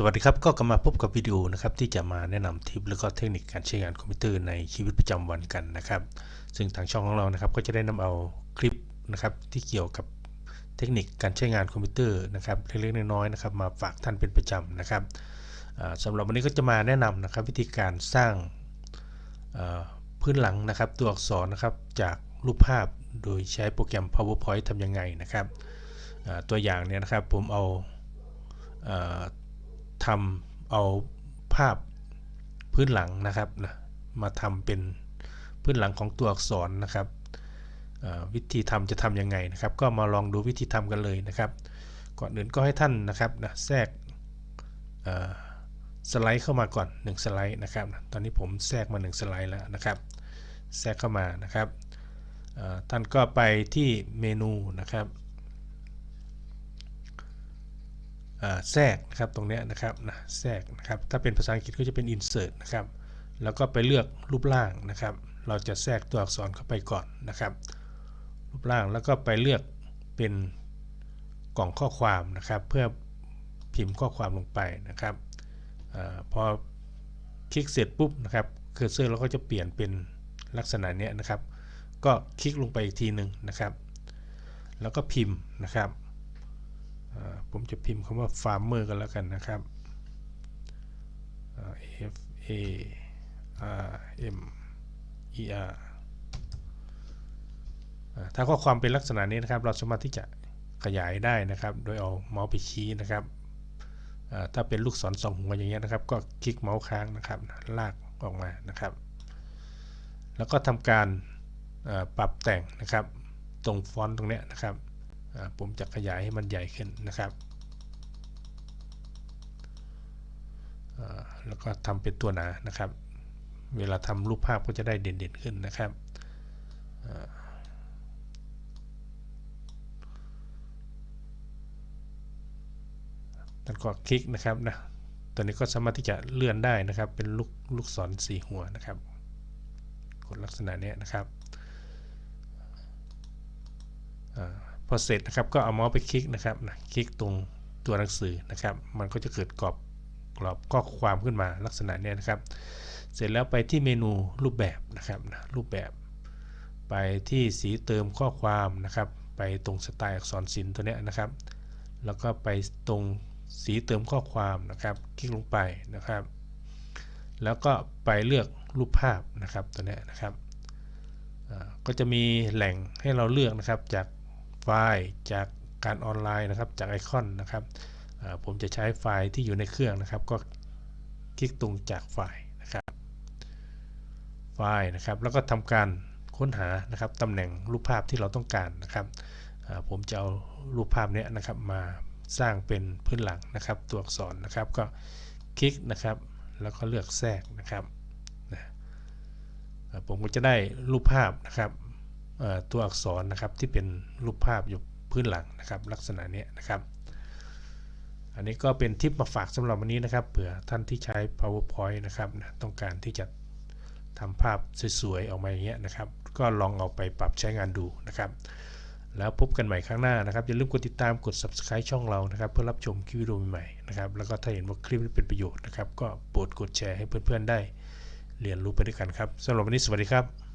สวัสดีครับ ก็กลับมาพบกับวิดีโอนะครับที่จะมาแนะนำทิป แล้วก็เทคนิคการใช้งานคอมพิวเตอร์ในชีวิตประจำวันกันนะครับ ซึ่งทางช่องของเรานะครับก็จะได้นำเอาคลิปนะครับที่เกี่ยวกับเทคนิคการใช้งานคอมพิวเตอร์นะครับเล็กๆน้อยๆนะครับมาฝากท่านเป็นประจำนะครับอ่าสำหรับวันนี้ก็จะมาแนะนำนะครับวิธีการสร้างพื้นหลังนะครับตัวอักษรนะครับจากรูปภาพโดยใช้โปรแกรม PowerPoint ทำยังไงนะครับตัวอย่างเนี่ยนะครับผมเอา ทำเอาภาพพื้นหลังนะครับนะมาทำเป็นพื้นหลังของตัวอักษรนะครับวิธีทำจะทำยังไงนะครับ ก็มาลองดูวิธีทำกันเลยนะครับ ก่อนอื่นก็ให้ท่านนะครับนะแทรกสไลด์เข้ามาก่อน 1 สไลด์นะครับ ตอนนี้ผมแทรกมา 1 สไลด์แล้วนะครับ แทรกเข้ามานะครับท่านก็ไปที่เมนูนะครับ แทรกนะครับตรงนี้นะครับนะแทรกนะครับถ้าเป็นภาษาอังกฤษก็จะเป็น insert นะครับแล้วก็ไปเลือกรูปร่างนะครับ เราจะแทรกตัวอักษรเข้าไปก่อนนะครับ รูปร่างแล้วก็ไปเลือกเป็นกล่องข้อความนะครับ เพื่อพิมพ์ข้อความลงไปนะครับอพอคลิกเสร็จปุ๊บนะครับเคอร์เซอร์เราก็จะเปลี่ยนเป็นลักษณะนี้นะครับ ก็คลิกลงไปอีกทีหนึ่งนะครับ แล้วก็พิมพ์นะครับ ผมจะพิมพ์คำว่า farmer กันแล้วกันนะครับ F A R M E R ถ้าข้อความเป็นลักษณะนี้นะครับ เราสามารถที่จะขยายได้นะครับ โดยเอาเมาส์ไปชี้นะครับ ถ้าเป็นลูกศรสองหัวอย่างเงี้ยนะครับ ก็คลิกเมาส์ค้างนะครับ ลากออกมานะครับ แล้วก็ทำการปรับแต่งนะครับ ตรงฟอนต์ตรงเนี้ยนะครับ ผมจะขยายให้มันใหญ่ขึ้นนะครับ แล้วก็ทำเป็นตัวหนานะครับ เวลาทำรูปภาพก็จะได้เด่นๆขึ้นนะครับอ่าท่านก็คลิกนะครับนะตอนนี้ก็สามารถที่จะเลื่อนได้นะครับ เป็นลูกลูกศรสีหัวนะครับกดลักษณะนี้นะครับอา พอเสร็จนะครับก็เอาเมาส์ไปคลิกนะครับนะคลิกตรงตัวหนังสือนะครับ มันก็จะเกิดกรอบกรอบข้อความขึ้นมาลักษณะเนี้ยนะครับ เสร็จแล้วไปที่เมนูรูปแบบนะครับนะรูปแบบ ไปที่สีเติมข้อความนะครับ ไปตรงสไตล์อักษรศิลป์ตัวเนี้ยนะครับ แล้วก็ไปตรงสีเติมข้อความนะครับ คลิกลงไปนะครับ แล้วก็ไปเลือกรูปภาพนะครับตัวเนี้ยนะครับก็จะมีแหล่งให้เราเลือกนะครับจาก ไฟล์จากการออนไลน์นะครับ จากไอคอนนะครับผมจะใช้ไฟล์ที่อยู่ในเครื่องนะครับ ก็คลิกตรงจากไฟล์นะครับ ไฟล์นะครับ แล้วก็ทำการค้นหานะครับตำแหน่งรูปภาพที่เราต้องการนะครับผมจะเอารูปภาพนี้นะครับมาสร้างเป็นพื้นหลังนะครับ ตัวอักษรนะครับก็คลิกนะครับ แล้วก็เลือกแทรกนะครับนะผมก็จะได้รูปภาพนะครับ ตัวอักษรนะครับที่เป็นรูปภาพอยู่พื้นหลังนะครับ ลักษณะนี้นะครับ อันนี้ก็เป็นทิปมาฝากสำหรับวันนี้นะครับเผื่อท่านที่ใช้ powerpoint นะครับนะต้องการที่จะทำภาพสวยๆออกมาอย่างเงี้ยนะครับ ก็ลองเอาไปปรับใช้งานดูนะครับ แล้วพบกันใหม่ครั้งหน้านะครับ อย่าลืมกดติดตามกด subscribe ช่องเรานะครับ เพื่อรับชมคลิปวิดีโอใหม่ๆนะครับ แล้วก็ถ้าเห็นว่าคลิปนี้เป็นประโยชน์นะครับ ก็โปรดกดแชร์ให้เพื่อนๆได้ เรียนรู้ไปด้วยกันครับสำหรับวันนี้สวัสดีครับ